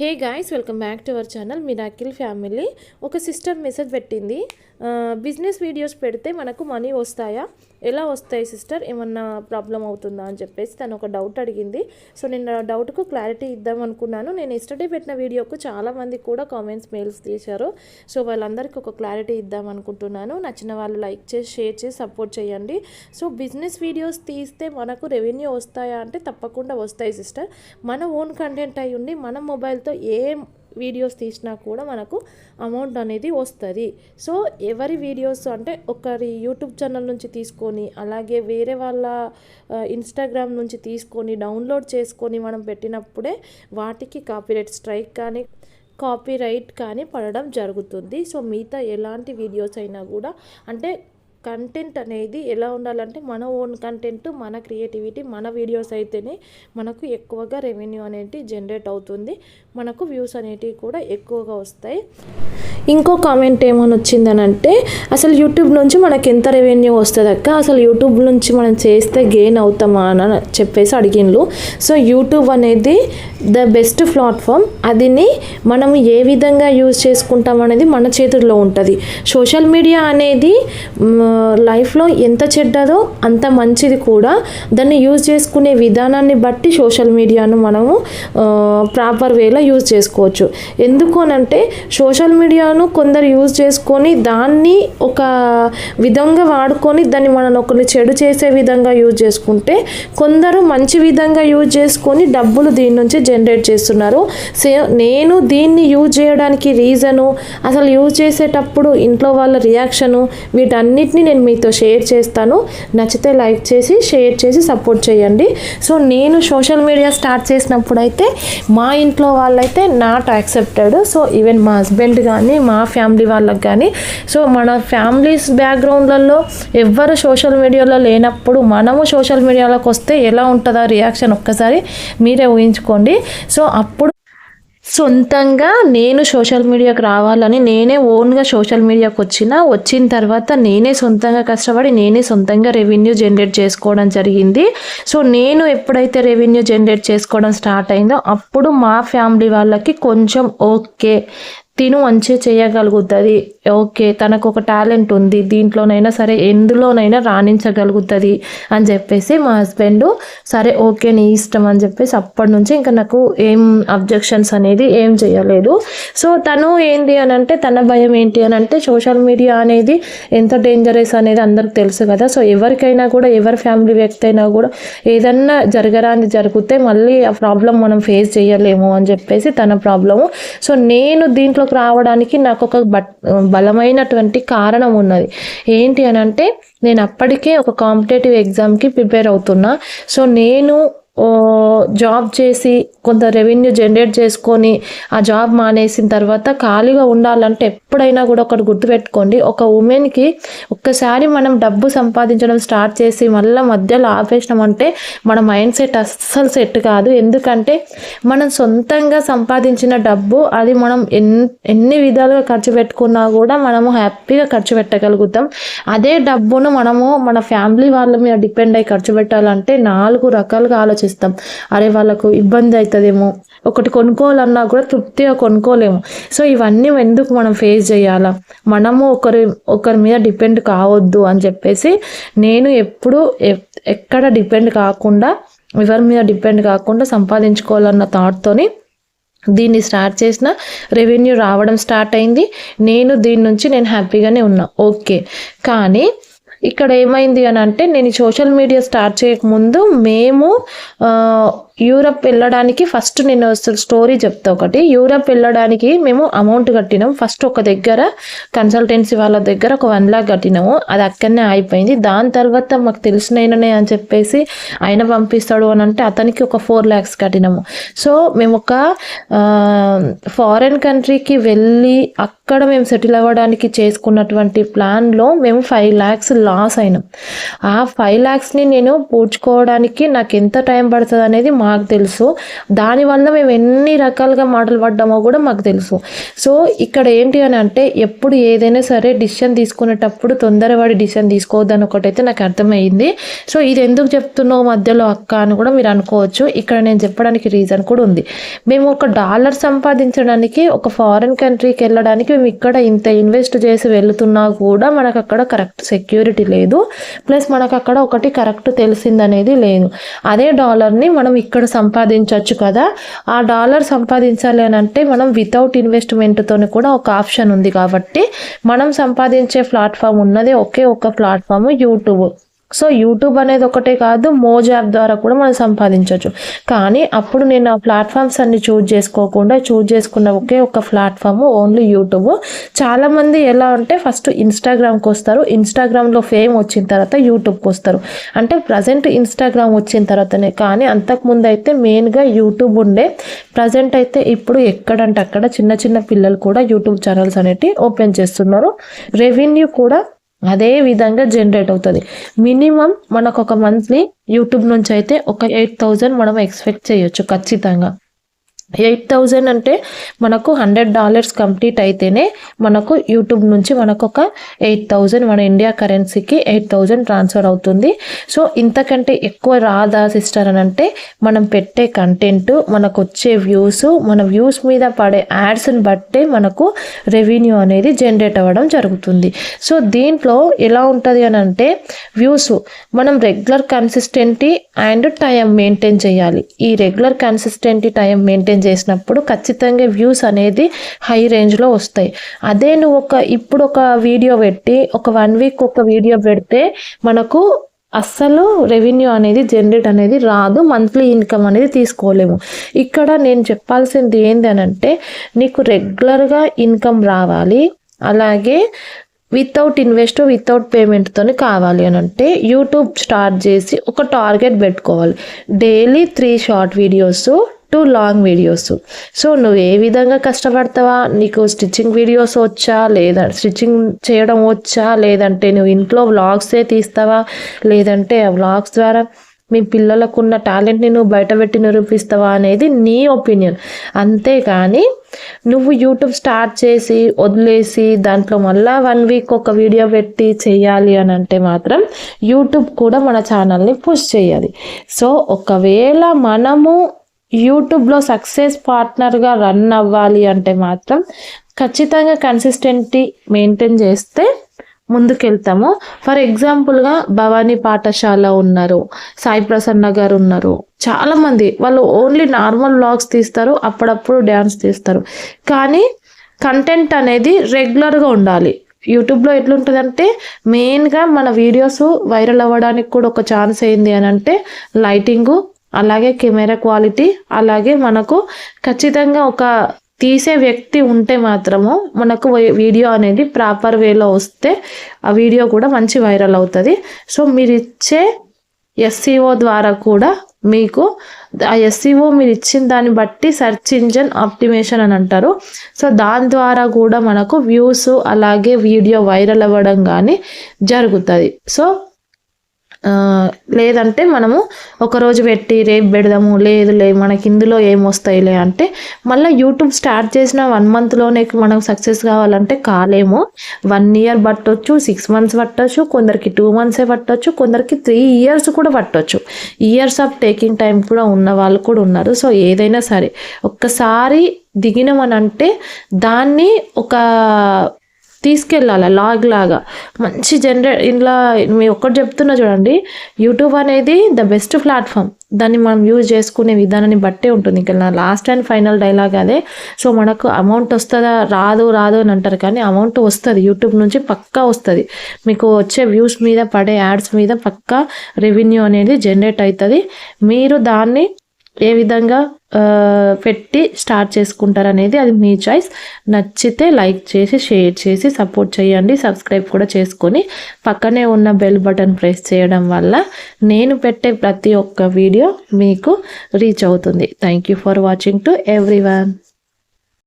Hey guys welcome back to our channel miracle family ఒక sister message పెట్టింది. Business videos పెడితే మనకు money వస్తాయా? ఎలా వస్తాయి సిస్టర్ ఏమన్నా ప్రాబ్లం అవుతుందా అని చెప్పేసి తను ఒక డౌట్ అడిగింది. సో నేను ఆ డౌట్కు క్లారిటీ ఇద్దాం అనుకున్నాను. నేను ఎస్టర్డే పెట్టిన వీడియోకు చాలామంది కూడా కామెంట్స్ మెయిల్స్ తీశారు. సో వాళ్ళందరికీ ఒక క్లారిటీ ఇద్దాం అనుకుంటున్నాను. నచ్చిన వాళ్ళు లైక్ చేసి షేర్ చేసి సపోర్ట్ చేయండి. సో బిజినెస్ వీడియోస్ తీస్తే మనకు రెవెన్యూ వస్తాయా అంటే తప్పకుండా వస్తాయి సిస్టర్ మన ఓన్ కంటెంట్ అయి ఉండి మన మొబైల్తో ఏ వీడియోస్ తీసినా కూడా మనకు అమౌంట్ అనేది వస్తుంది. సో ఎవరి వీడియోస్ అంటే ఒకరి యూట్యూబ్ ఛానల్ నుంచి తీసుకొని అలాగే వేరే వాళ్ళ ఇన్స్టాగ్రామ్ నుంచి తీసుకొని డౌన్లోడ్ చేసుకొని మనం పెట్టినప్పుడే వాటికి కాపీరైట్ స్ట్రైక్ కానీ కాపీరైట్ కానీ పడడం జరుగుతుంది. సో మిగతా ఎలాంటి వీడియోస్ అయినా కూడా అంటే కంటెంట్ అనేది ఎలా ఉండాలంటే మన ఓన్ కంటెంట్ మన క్రియేటివిటీ మన వీడియోస్ అయితేనే మనకు ఎక్కువగా రెవెన్యూ అనేది జనరేట్ అవుతుంది. మనకు వ్యూస్ అనేటివి కూడా ఎక్కువగా వస్తాయి. ఇంకో కామెంట్ ఏమని వచ్చిందనంటే అసలు యూట్యూబ్ నుంచి మనకి ఎంత రెవెన్యూ వస్తుంది అక్క? అసలు యూట్యూబ్ నుంచి మనం చేస్తే గెయిన్ అవుతామా అని చెప్పేసి అడిగిండ్రు సో యూట్యూబ్ అనేది ద బెస్ట్ ప్లాట్ఫామ్ అదిని మనం ఏ విధంగా యూజ్ చేసుకుంటాం అనేది మన చేతుల్లో ఉంటుంది. సోషల్ మీడియా అనేది లైఫ్లో ఎంత చెడ్డదో అంత మంచిది కూడా. దాన్ని యూజ్ చేసుకునే విధానాన్ని బట్టి సోషల్ మీడియాను మనము ప్రాపర్ వేలో యూజ్ చేసుకోవచ్చు. ఎందుకు అనంటే సోషల్ మీడియాను కొందరు యూజ్ చేసుకొని దాన్ని ఒక విధంగా వాడుకొని దాన్ని మనం ఒకరిని చెడు చేసే విధంగా యూజ్ చేసుకుంటే కొందరు మంచి విధంగా యూజ్ చేసుకొని డబ్బులు దీని నుంచి జనరేట్ చేస్తున్నారు. సే నేను దీన్ని యూజ్ చేయడానికి రీజను అసలు యూజ్ చేసేటప్పుడు ఇంట్లో వాళ్ళ రియాక్షను వీటన్నిటిని నేను మీతో షేర్ చేస్తాను. నచ్చితే లైక్ చేసి షేర్ చేసి సపోర్ట్ చేయండి. సో నేను సోషల్ మీడియా స్టార్ట్ చేసినప్పుడు అయితే మా ఇంట్లో వాళ్ళైతే నాట్ యాక్సెప్టెడ్. సో ఈవెన్ మా హస్బెండ్ కానీ మా ఫ్యామిలీ వాళ్ళకి కానీ సో మన ఫ్యామిలీస్ బ్యాక్గ్రౌండ్లలో ఎవ్వరు సోషల్ మీడియాలో లేనప్పుడు మనము సోషల్ మీడియాలోకి వస్తే ఎలా ఉంటుందా రియాక్షన్ ఒక్కసారి మీరే ఊహించుకోండి. సో అప్పుడు సొంతంగా నేను సోషల్ మీడియాకి రావాలని నేనే ఓన్గా సోషల్ మీడియాకు వచ్చిన వచ్చిన తర్వాత నేనే సొంతంగా కష్టపడి నేనే సొంతంగా రెవెన్యూ జనరేట్ చేసుకోవడం జరిగింది. సో నేను ఎప్పుడైతే రెవెన్యూ జనరేట్ చేసుకోవడం స్టార్ట్ అయిందో అప్పుడు మా ఫ్యామిలీ వాళ్ళకి కొంచెం ఓకే. తిను మంచి చేయగలుగుతుంది. ఓకే తనకు ఒక టాలెంట్ ఉంది. దీంట్లోనైనా సరే ఎందులోనైనా రాణించగలుగుతుంది అని చెప్పేసి మా హస్బెండ్ సరే ఓకే నీ ఇష్టం అని చెప్పేసి అప్పటి నుంచి ఇంకా నాకు ఏం అబ్జెక్షన్స్ అనేది ఏం చేయలేదు. సో తను ఏంటి అని అంటే తన భయం ఏంటి అని అంటే సోషల్ మీడియా అనేది ఎంత డేంజరస్ అనేది అందరికి తెలుసు కదా. సో ఎవరికైనా కూడా ఎవరి ఫ్యామిలీ వ్యక్తి అయినా కూడా ఏదన్నా జరగరాని జరిగితే మళ్ళీ ఆ ప్రాబ్లం మనం ఫేస్ చేయలేము అని చెప్పేసి తన ప్రాబ్లము. సో నేను దీంట్లో దాంట్లోకి రావడానికి నాకు ఒక బట్ బలమైనటువంటి కారణం ఉన్నది. ఏంటి అని అంటే నేను అప్పటికే ఒక కాంపిటేటివ్ ఎగ్జామ్కి ప్రిపేర్ అవుతున్నా. సో నేను జాబ్ చేసి కొంత రెవెన్యూ జనరేట్ చేసుకొని ఆ జాబ్ మానేసిన తర్వాత ఖాళీగా ఉండాలంటే ఎప్పుడైనా కూడా ఒకటి గుర్తుపెట్టుకోండి. ఒక ఉమెన్కి ఒక్కసారి మనం డబ్బు సంపాదించడం స్టార్ట్ చేసి మళ్ళీ మధ్యలో ఆపేసినామంటే మన మైండ్ సెట్ అస్సలు సెట్ కాదు. ఎందుకంటే మనం సొంతంగా సంపాదించిన డబ్బు అది మనం ఎన్ ఎన్ని విధాలుగా ఖర్చు పెట్టుకున్నా కూడా మనము హ్యాపీగా ఖర్చు పెట్టగలుగుతాం. అదే డబ్బును మనము మన ఫ్యామిలీ వాళ్ళ మీద డిపెండ్ అయ్యి ఖర్చు పెట్టాలంటే నాలుగు రకాలుగా ఆలోచన ఆలోచిస్తాం. అరే వాళ్ళకు ఇబ్బంది అవుతుందేమో ఒకటి కొనుక్కోవాలన్నా కూడా తృప్తిగా కొనుక్కోలేము. సో ఇవన్నీ ఎందుకు మనం ఫేస్ చేయాలా? మనము ఒకరి ఒకరి మీద డిపెండ్ కావద్దు అని చెప్పేసి నేను ఎప్పుడు ఎక్కడ డిపెండ్ కాకుండా ఎవరి మీద డిపెండ్ కాకుండా సంపాదించుకోవాలన్న థాట్తోని దీన్ని స్టార్ట్ చేసిన రెవెన్యూ రావడం స్టార్ట్ అయింది. నేను దీని నుంచి నేను హ్యాపీగానే ఉన్నా. ఓకే కానీ ఇక్కడ ఏమైంది అని అంటే నేను సోషల్ మీడియా స్టార్ట్ చేయకముందు మేము యూరప్ వెళ్ళడానికి ఫస్ట్ నేను అసలు స్టోరీ చెప్తా ఒకటి. యూరప్ వెళ్ళడానికి మేము అమౌంట్ కట్టినాం. ఫస్ట్ ఒక దగ్గర కన్సల్టెన్సీ వాళ్ళ దగ్గర ఒక వన్ లాక్ కట్టినాము. అది అక్కడనే అయిపోయింది దాని తర్వాత మాకు తెలిసిన అని చెప్పేసి ఆయన పంపిస్తాడు అని అంటే అతనికి ఒక ఫోర్ ల్యాక్స్ కట్టినాము. సో మేము ఒక ఫారెన్ కంట్రీకి వెళ్ళి అక్కడ మేము సెటిల్ అవ్వడానికి చేసుకున్నటువంటి ప్లాన్లో మేము ఫైవ్ ల్యాక్స్ లాస్ అయినాం. ఆ ఫైవ్ ల్యాక్స్ని నేను పూడ్చుకోవడానికి నాకు ఎంత టైం పడుతుంది అనేది మా మాకు తెలుసు. దానివల్ల మేము ఎన్ని రకాలుగా మాటలు పడ్డామో కూడా మాకు తెలుసు. సో ఇక్కడ ఏంటి అని అంటే ఎప్పుడు ఏదైనా సరే డిసిషన్ తీసుకునేటప్పుడు తొందరపడి డిసిషన్ తీసుకోవద్దని ఒకటైతే నాకు అర్థమైంది. సో ఇది ఎందుకు చెప్తున్నావు మధ్యలో అక్క అని కూడా మీరు అనుకోవచ్చు. ఇక్కడ నేను చెప్పడానికి రీజన్ కూడా ఉంది. మేము ఒక డాలర్ సంపాదించడానికి ఒక ఫారిన్ కంట్రీకి వెళ్ళడానికి మేము ఇక్కడ ఇంత ఇన్వెస్ట్ చేసి వెళుతున్నా కూడా మనకు అక్కడ కరెక్ట్ సెక్యూరిటీ లేదు. ప్లస్ మనకు అక్కడ ఒకటి కరెక్ట్ తెలిసిందనేది లేదు. అదే డాలర్ని మనం ఇక్కడ సంపాదించవచ్చు కదా. ఆ డాలర్ సంపాదించాలి అని అంటే మనం వితౌట్ ఇన్వెస్ట్మెంట్తో కూడా ఒక ఆప్షన్ ఉంది కాబట్టి మనం సంపాదించే ప్లాట్ఫామ్ ఉన్నది ఒకే ఒక ప్లాట్ఫామ్ యూట్యూబ్. సో యూట్యూబ్ అనేది ఒకటే కాదు మోజ్ యాప్ ద్వారా కూడా మనం సంపాదించవచ్చు కానీ అప్పుడు నేను ఆ ప్లాట్ఫామ్స్ అన్ని చూజ్ చేసుకోకుండా చూజ్ చేసుకున్న ఒకే ఒక ప్లాట్ఫామ్ ఓన్లీ యూట్యూబ్. చాలామంది ఎలా అంటే ఫస్ట్ ఇన్స్టాగ్రామ్కి వస్తారు. ఇన్స్టాగ్రామ్లో ఫేమ్ వచ్చిన తర్వాత యూట్యూబ్కి వస్తారు. అంటే ప్రజెంట్ ఇన్స్టాగ్రామ్ వచ్చిన తర్వాతనే. కానీ అంతకుముందు అయితే మెయిన్గా యూట్యూబ్ ఉండే. ప్రజెంట్ అయితే ఇప్పుడు ఎక్కడంటే అక్కడ చిన్న చిన్న పిల్లలు కూడా యూట్యూబ్ ఛానల్స్ అనేవి ఓపెన్ చేస్తున్నారు. రెవెన్యూ కూడా అదే విధంగా జనరేట్ అవుతుంది. మినిమం మనకు ఒక మంత్లీ యూట్యూబ్ నుంచి అయితే ఒక ఎయిట్ థౌజండ్ మనం ఎక్స్పెక్ట్ చేయొచ్చు ఖచ్చితంగా. ఎయిట్ థౌజండ్ అంటే మనకు హండ్రెడ్ డాలర్స్ కంప్లీట్ అయితేనే మనకు యూట్యూబ్ నుంచి మనకు ఒక ఎయిట్ థౌజండ్ మన ఇండియా కరెన్సీకి ఎయిట్ థౌజండ్ ట్రాన్స్ఫర్ అవుతుంది. సో ఇంతకంటే ఎక్కువ రాదా సిస్టర్ అని అంటే మనం పెట్టే కంటెంట్ మనకు వచ్చే వ్యూస్ మన వ్యూస్ మీద పడే యాడ్స్ని బట్టే మనకు రెవెన్యూ అనేది జనరేట్ అవ్వడం జరుగుతుంది. సో దీంట్లో ఎలా ఉంటుంది అని అంటే వ్యూస్ మనం regular consistency and time maintain చేయాలి. ఈ రెగ్యులర్ కన్సిస్టెంటీ టైం మెయింటైన్ చేసినప్పుడు ఖచ్చితంగా వ్యూస్ అనేది హై రేంజ్లో వస్తాయి. అదే నువ్వు ఒక ఇప్పుడు ఒక వీడియో పెట్టి ఒక వన్ వీక్ ఒక వీడియో పెడితే మనకు అస్సలు రెవెన్యూ అనేది జనరేట్ అనేది రాదు మంత్లీ ఇన్కమ్ అనేది తీసుకోలేము. ఇక్కడ నేను చెప్పాల్సింది ఏంటి అని అంటే నీకు రెగ్యులర్గా ఇన్కమ్ రావాలి అలాగే వితౌట్ ఇన్వెస్ట్ వితౌట్ పేమెంట్తోనే కావాలి అని అంటే యూట్యూబ్ స్టార్ట్ చేసి ఒక టార్గెట్ పెట్టుకోవాలి. Daily three short videos two long videos. So నువ్వు ఏ విధంగా కష్టపడతావా? నీకు స్టిచ్చింగ్ వీడియోస్ వచ్చా? లేదా స్టిచ్చింగ్ చేయడం వచ్చా? లేదంటే నువ్వు ఇంట్లో వ్లాగ్సే తీస్తావా? లేదంటే ఆ వ్లాగ్స్ ద్వారా మీ పిల్లలకు ఉన్న టాలెంట్ని నువ్వు బయటపెట్టి నిరూపిస్తావా అనేది నీ ఒపీనియన్. అంతేకాని నువ్వు యూట్యూబ్ స్టార్ట్ చేసి వదిలేసి దాంట్లో మళ్ళీ వన్ వీక్ ఒక వీడియో పెట్టి చేయాలి అని అంటే మాత్రం యూట్యూబ్ కూడా మన ఛానల్ని పుష్ చేయాలి. సో ఒకవేళ మనము యూట్యూబ్లో సక్సెస్ పార్ట్నర్గా రన్ అవ్వాలి అంటే మాత్రం ఖచ్చితంగా కన్సిస్టెంటీ మెయింటైన్ చేస్తే ముందుకెళ్తాము. ఫర్ ఎగ్జాంపుల్గా భవానీ పాఠశాల ఉన్నారు సాయి ప్రసన్న గారు ఉన్నారు. చాలామంది వాళ్ళు ఓన్లీ నార్మల్ వ్లాగ్స్ తీస్తారు అప్పుడప్పుడు డ్యాన్స్ తీస్తారు. కానీ కంటెంట్ అనేది రెగ్యులర్గా ఉండాలి. యూట్యూబ్లో ఎట్లుంటుందంటే మెయిన్గా మన వీడియోస్ వైరల్ అవ్వడానికి కూడా ఒక ఛాన్స్ అయింది అని అంటే లైటింగు అలాగే కెమెరా క్వాలిటీ అలాగే మనకు ఖచ్చితంగా ఒక తీసే వ్యక్తి ఉంటే మాత్రము మనకు వీడియో అనేది ప్రాపర్ వేలో వస్తే ఆ వీడియో కూడా మంచి వైరల్ అవుతుంది. సో మీరు ఇచ్చే ఎస్సీఓ ద్వారా కూడా మీకు ఆ ఎస్సీఓ మీరు ఇచ్చిన దాన్ని బట్టి సెర్చ్ ఇంజన్ ఆప్టిమేషన్ అని అంటారు. సో దాని ద్వారా కూడా మనకు వ్యూస్ అలాగే వీడియో వైరల్ అవ్వడం కానీ జరుగుతుంది. సో లేదంటే మనము ఒకరోజు పెట్టి రేపు పెడదాము లేదు లే మనకి ఇందులో ఏం వస్తాయిలే అంటే మళ్ళీ యూట్యూబ్ స్టార్ట్ చేసిన వన్ మంత్లోనే మనం సక్సెస్ కావాలంటే కాలేము. వన్ ఇయర్ పట్టవచ్చు సిక్స్ మంత్స్ పట్టవచ్చు కొందరికి టూ మంత్సే పట్టవచ్చు కొందరికి త్రీ ఇయర్స్ కూడా పట్టొచ్చు. ఇయర్స్ ఆఫ్ టేకింగ్ టైం కూడా ఉన్న వాళ్ళు కూడా ఉన్నారు. సో ఏదైనా సరే ఒక్కసారి దిగినామనంటే దాన్ని ఒక తీసుకెళ్ళాలి లాగ్ లాగా. మంచి జనరే ఇలా మీ ఒక్కటి చెప్తున్నా చూడండి యూట్యూబ్ అనేది ద బెస్ట్ ప్లాట్ఫామ్ దాన్ని మనం యూజ్ చేసుకునే విధానాన్ని బట్టే ఉంటుంది. ఇంకా నా లాస్ట్ అండ్ ఫైనల్ డైలాగ్ అదే. సో మనకు అమౌంట్ వస్తుందా రాదు రాదు అని అంటారు కానీ అమౌంట్ వస్తుంది. యూట్యూబ్ నుంచి పక్కా వస్తుంది. మీకు వచ్చే వ్యూస్ మీద పడే యాడ్స్ మీద పక్కా రెవెన్యూ అనేది జనరేట్ అవుతుంది. మీరు దాన్ని ఏ విధంగా పెట్టి స్టార్ట్ చేసుకుంటారు అనేది అది మీ చాయిస్ నచ్చితే లైక్ చేసి షేర్ చేసి సపోర్ట్ చేయండి. సబ్స్క్రైబ్ కూడా చేసుకొని పక్కనే ఉన్న బెల్ బటన్ ప్రెస్ చేయడం వల్ల నేను పెట్టే ప్రతి ఒక్క వీడియో మీకు రీచ్ అవుతుంది. Thank you for watching to every